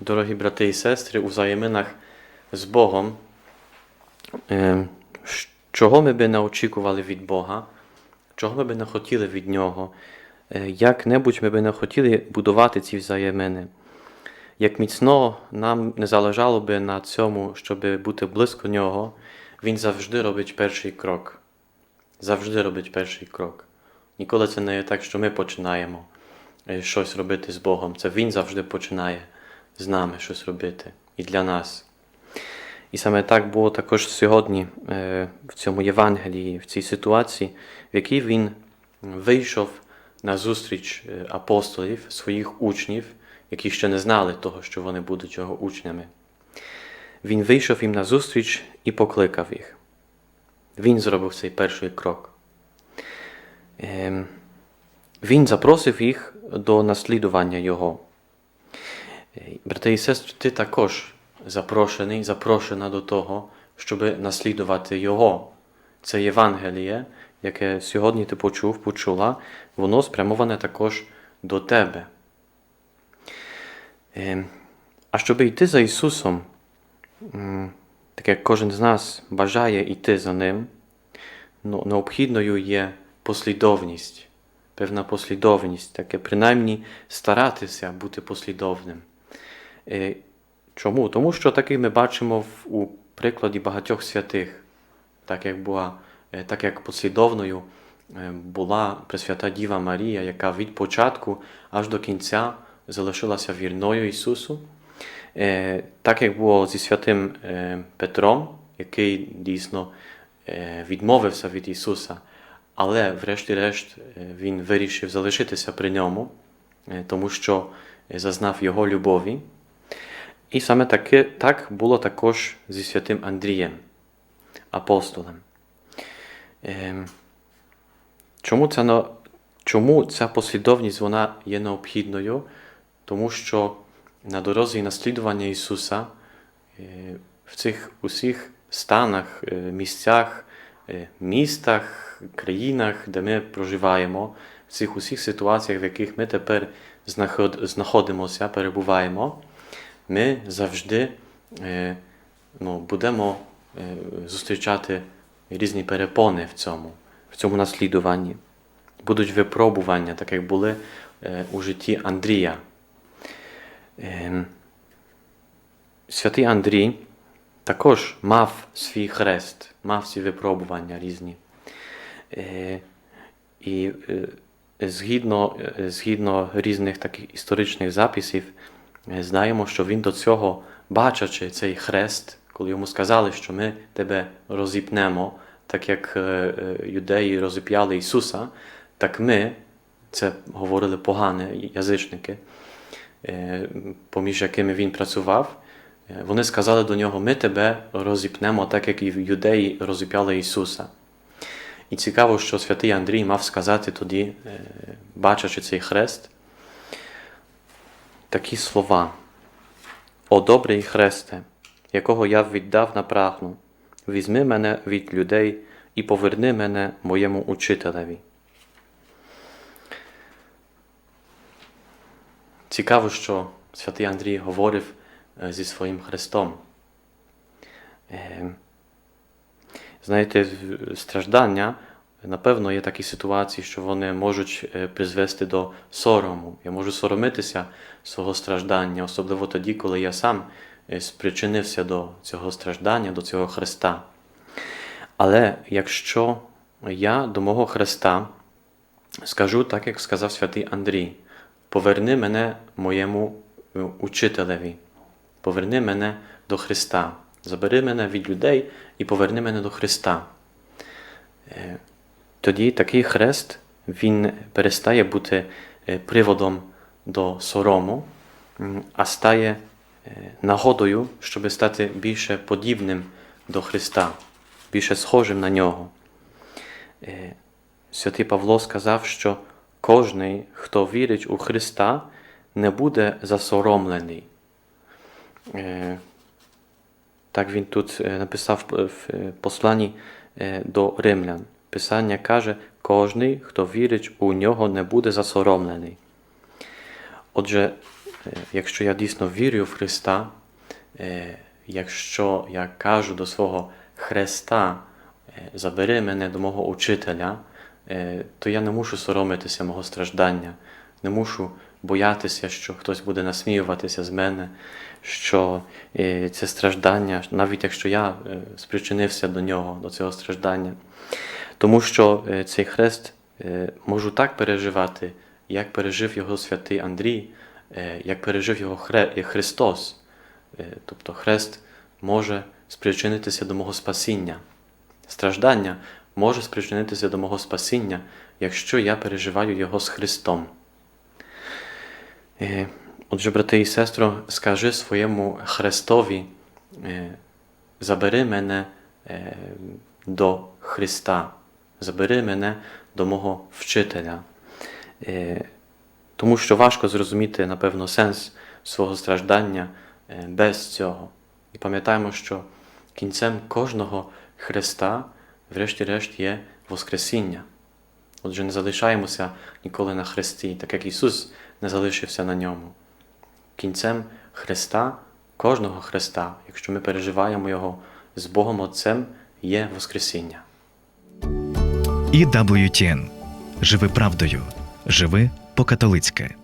Дорогі брати і сестри, у взаєминах з Богом, е, чого ми би не очікували від Бога, чого ми би не хотіли від Нього, е, як-небудь ми би не хотіли будувати ці взаємини. Як міцно нам не залежало би на цьому, щоб бути близько Нього, Він завжди робить перший крок. Завжди робить перший крок. Ніколи це не є так, що ми починаємо е, щось робити з Богом. Це Він завжди починає з нами щось робити і для нас. І саме так було також сьогодні е, в цьому Євангелії, в цій ситуації, в якій він вийшов на зустріч е, апостолів, своїх учнів, які ще не знали того, що вони будуть його учнями. Він вийшов їм на зустріч і покликав їх. Він зробив цей перший крок. Ем, Він запросив їх до наслідування Його. Брати і сестри, ти також запрошений, запрошена до того, щоб наслідувати Його. Це Євангеліє, яке сьогодні ти почув, почула, воно спрямоване також до тебе. Ем, А щоб йти за Ісусом, так як кожен з нас бажає йти за Ним, необхідною є послідовність, певна послідовність, таке принаймні старатися бути послідовним. Е, Чому? Тому що таки ми бачимо у прикладі багатьох святих, так як була, е, так як послідовною е, була Пресвята Діва Марія, яка від початку аж до кінця залишилася вірною Ісусу. Так як було зі святим Петром, який дійсно відмовився від Ісуса, але врешті-решт він вирішив залишитися при ньому, тому що зазнав Його любові. І саме таки, так було також зі святим Андрієм, апостолем. Ем, Чому ця, чому ця послідовність вона є необхідною? Тому що на дорозі наслідування Ісуса е, в цих усіх станах, е, місцях, е, містах, країнах, де ми проживаємо, в цих усіх ситуаціях, в яких ми тепер знаход- знаходимося, перебуваємо, ми завжди е, ну, будемо е, зустрічати різні перепони в цьому, в цьому наслідуванні. Будуть випробування, так як були е, у житті Андрія. Ем, Святий Андрій також мав свій хрест, мав ці випробування різні. І згідно, згідно різних таких історичних записів, е, знаємо, що він до цього, бачачи цей хрест, коли йому сказали, що ми тебе розіпнемо, так як е, е, юдеї розіп'яли Ісуса, так ми, це говорили погані язичники, е, поміж якими він працював, вони сказали до нього: Ми тебе розіпнемо, так як і юдеї розіп'яли Ісуса. І цікаво, що святий Андрій мав сказати тоді, бачачи цей хрест, такі слова. О добрий хресте, якого я віддав на прагну, візьми мене від людей і поверни мене моєму учителеві. Цікаво, що святий Андрій говорив е, зі своїм Христом. Е, Знаєте, страждання, напевно, є такі ситуації, що вони можуть е, призвести до сорому. Я можу соромитися свого страждання, особливо тоді, коли я сам е, спричинився до цього страждання, до цього Христа. Але якщо я до мого Христа скажу так, як сказав святий Андрій, поверни мене моєму е, учителеві, поверни мене до Христа, забери мене від людей і поверни мене до Христа. Тоді такий хрест він перестає бути е, приводом до сорому, а стає е, нагодою, щоб стати більше подібним до Христа, більше схожим на нього. Е, Святий Павло сказав, що кожний, хто вірить у Христа, не буде засоромлений. Так він тут написав в посланні до римлян. Писання каже, кожний, хто вірить у нього, не буде засоромлений. Отже, Е, Якщо я дійсно вірю в Христа, е, якщо я кажу до свого Христа, е, забери мене до мого учителя, то я не мушу соромитися мого страждання, не мушу боятися, що хтось буде насміюватися з мене, що це страждання, навіть якщо я спричинився до нього, до цього страждання. Тому що е, цей хрест е, можу так переживати, як пережив його святий Андрій, е, як пережив його Христос. Тобто хрест може спричинитися до мого спасіння. Страждання може спричинитися до мого спасіння, якщо я переживаю його з Христом. Отже, брати і сестро, скажи своєму Христові, забери мене до Христа, забери мене до мого вчителя. Е, Тому що важко зрозуміти, напевно, сенс свого страждання е, без цього. І пам'ятаємо, що кінцем кожного Христа, врешті-решт, є Воскресіння. Отже, не залишаємося ніколи на Христі, так як Ісус не залишився на ньому. Кінцем Христа, кожного Христа, якщо ми переживаємо Його з Богом Отцем, є Воскресіння. І WTN. Живи правдою. Живи по-католицьки.